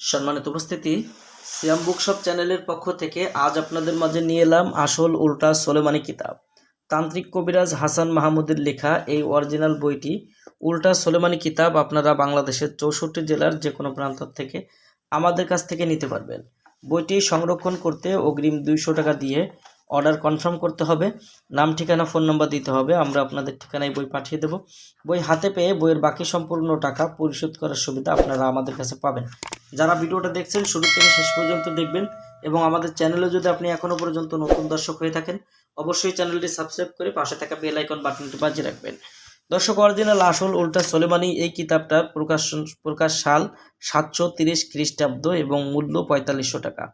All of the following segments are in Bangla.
সম্মানিত উপস্থিতি, সিয়াম বুকশপ চ্যানেলের পক্ষ থেকে আজ আপনাদের মাঝে নিয়ে এলাম আসল উল্টা সোলেমানি কিতাব। তান্ত্রিক কবিরাজ হাসান মাহমুদের লেখা এই অরিজিনাল বইটি উল্টা সোলেমানি কিতাব আপনারা বাংলাদেশের চৌষট্টি জেলার যে কোনো প্রান্ত থেকে আমাদের কাছ থেকে নিতে পারবেন। বইটি সংরক্ষণ করতে অগ্রিম দুইশো টাকা দিয়ে অর্ডার কনফার্ম করতে হবে। নাম, ঠিকানা, ফোন নম্বর দিতে হবে। আমরা আপনাদের ঠিকানায় বই পাঠিয়ে দেব। বই হাতে পেয়ে বইয়ের বাকি সম্পূর্ণ টাকা পরিশোধ করার সুবিধা আপনারা আমাদের কাছে পাবেন। যারা ভিডিওটা দেখছেন, শুরু থেকে শেষ পর্যন্ত দেখবেন এবং আমাদের চ্যানেলে যদি আপনি এখনও পর্যন্ত নতুন দর্শক হয়ে থাকেন, অবশ্যই চ্যানেলটি সাবস্ক্রাইব করে পাশে থাকা বেল আইকন বাটনটি বাজিয়ে রাখবেন। দর্শক অরিজিনাল আসল, উল্টা সোলেমানি এই কিতাবটার প্রকাশ প্রকাশ সাল সাতশো তিরিশ খ্রিস্টাব্দ এবং মূল্য পঁয়তাল্লিশশো টাকা।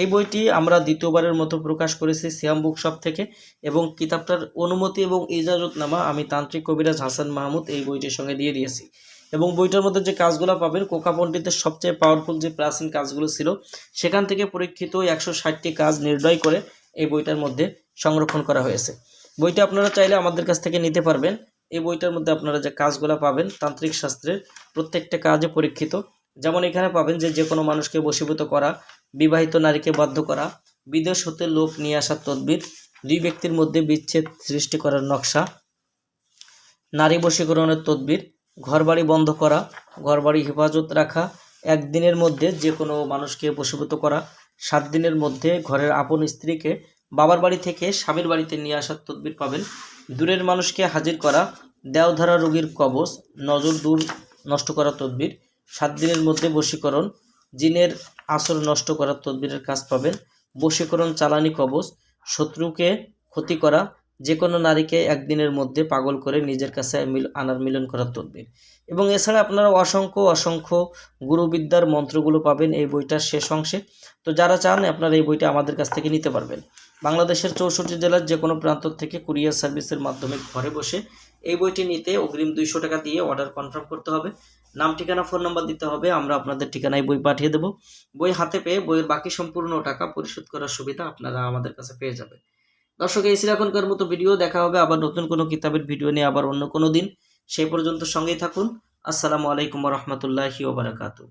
এই বইটি আমরা দ্বিতীয়বারের মতো প্রকাশ করেছি সিয়াম বুক শপ থেকে এবং কিতাবটার অনুমতি এবং ইজাজতনামা আমি তান্ত্রিক কবিরাজ হাসান মাহমুদ এই বইটির সঙ্গে দিয়ে দিয়েছি। এবং বইটার মধ্যে যে কাজগুলো পাবেন, কোকা পণ্ডিতের সবচেয়ে পাওয়ারফুল যে প্রাচীন কাজগুলো ছিল, সেখান থেকে পরীক্ষিত একশো ষাটটি কাজ নির্ণয় করে এই বইটার মধ্যে সংরক্ষণ করা হয়েছে। বইটা আপনারা চাইলে আমাদের কাছ থেকে নিতে পারবেন। এই বইটার মধ্যে আপনারা যে কাজগুলো পাবেন, তান্ত্রিক শাস্ত্রের প্রত্যেকটা কাজে পরীক্ষিত। যেমন এখানে পাবেন যে যে কোনো মানুষকে বশীভূত করা, বিবাহিত নারীকে বাধ্য করা, বিদেশ হতে লোক নিয়ে আসার তদবির, দুই ব্যক্তির মধ্যে বিচ্ছেদ সৃষ্টি করার নকশা, নারী বশীকরণের তদবির ঘরবাড়ি বন্ধ করা, ঘরবাড়ি হেফাজত রাখা একদিনের মধ্যে যে কোনো মানুষকে বশীভূত করা, সাত দিনের মধ্যে ঘরের আপন স্ত্রীকে বাবার বাড়ি থেকে স্বামীর বাড়িতে নিয়ে আসার তদবির পাবেন। দূরের মানুষকে হাজির করা, দেওধারা রোগীর কবচ, নজর দূর নষ্ট করা তদবির, সাত দিনের মধ্যে বশীকরণ, জিনের আসর নষ্ট করার তদবিরের কাজ পাবেন। বশীকরণ, চালানি কবচ, শত্রুকে ক্ষতি করা যে কোনো নারীকে একদিনের মধ্যে পাগল করে নিজের কাছে আনার মিলন করার তদবির। এবং এছাড়া আপনারা অসংখ্য অসংখ্য গুরুবিদ্যার মন্ত্রগুলো পাবেন এই বইটার শেষ অংশে। তো যারা চান, আপনারা এই বইটা আমাদের কাছ থেকে নিতে পারবেন। বাংলাদেশের চৌষট্টি জেলার যে কোনো প্রান্ত থেকে কুরিয়ার সার্ভিসের মাধ্যমে ঘরে বসে এই বইটি নিতে অগ্রিম দুইশো টাকা দিয়ে অর্ডার কনফার্ম করতে হবে। নাম, ঠিকানা, ফোন নাম্বার দিতে হবে। আমরা আপনাদের ঠিকানায় বই পাঠিয়ে দেবো। বই হাতে পেয়ে বইয়ের বাকি সম্পূর্ণ টাকা পরিশোধ করার সুবিধা আপনারা আমাদের কাছে পেয়ে যাবেন। দর্শক, এই ছিল মতো ভিডিও দেখা হবে আবার নতুন কোনো কিতাবের ভিডিও নিয়ে আবার অন্য কোনো দিন। সেই পর্যন্ত সঙ্গেই থাকুন। আসসালামু আলাইকুম রহমতুল্লাহি ওবরাকাতু